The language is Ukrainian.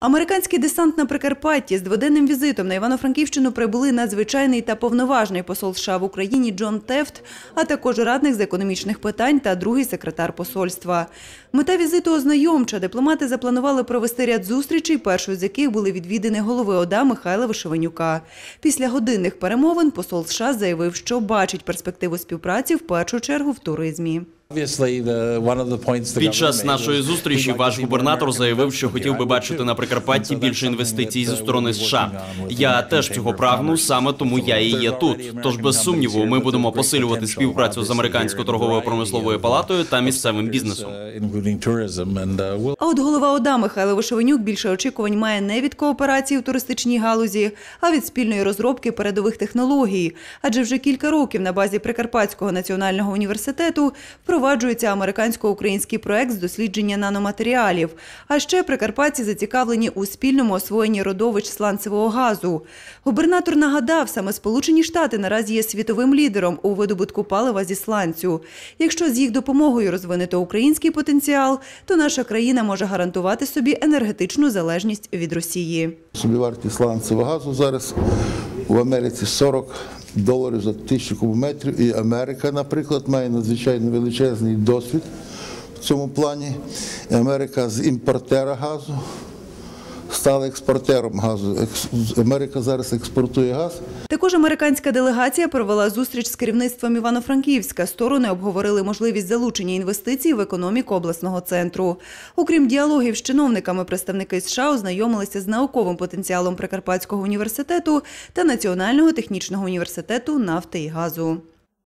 Американський десант на Прикарпатті з дводенним візитом на Івано-Франківщину прибули надзвичайний та повноважний посол США в Україні Джон Тефт, а також радник з економічних питань та другий секретар посольства. Мета візиту ознайомча. Дипломати запланували провести ряд зустрічей, першою з яких були відвідини голови ОДА Михайла Вишиванюка. Після годинних перемовин посол США заявив, що бачить перспективу співпраці в першу чергу в туризмі. Під час нашої зустрічі ваш губернатор заявив, що хотів би бачити на Прикарпатті більше інвестицій зі сторони США. Я теж цього прагну, саме тому я і є тут. Тож без сумніву, ми будемо посилювати співпрацю з американською торговою промисловою палатою та місцевим бізнесом. А от голова ОДА Михайло Вишиванюк більше очікувань має не від кооперації в туристичній галузі, а від спільної розробки передових технологій. Адже вже кілька років на базі Прикарпатського національного університету впроваджується американсько-український проект з дослідження наноматеріалів. А ще прикарпатці зацікавлені у спільному освоєнні родовищ сланцевого газу. Губернатор нагадав, саме Сполучені Штати наразі є світовим лідером у видобутку палива зі сланцю. Якщо з їх допомогою розвинути український потенціал, то наша країна може гарантувати собі енергетичну залежність від Росії. Собівартість сланцевого газу зараз в Америці 40 доларів за тисячу кубометрів. І Америка, наприклад, має надзвичайно величезний досвід в цьому плані. Америка з імпортера газу стала експортером газу. Америка зараз експортує газ. Також американська делегація провела зустріч з керівництвом Івано-Франківська. Сторони обговорили можливість залучення інвестицій в економіку обласного центру. Окрім діалогів з чиновниками, представники США ознайомилися з науковим потенціалом Прикарпатського університету та Національного технічного університету нафти і газу.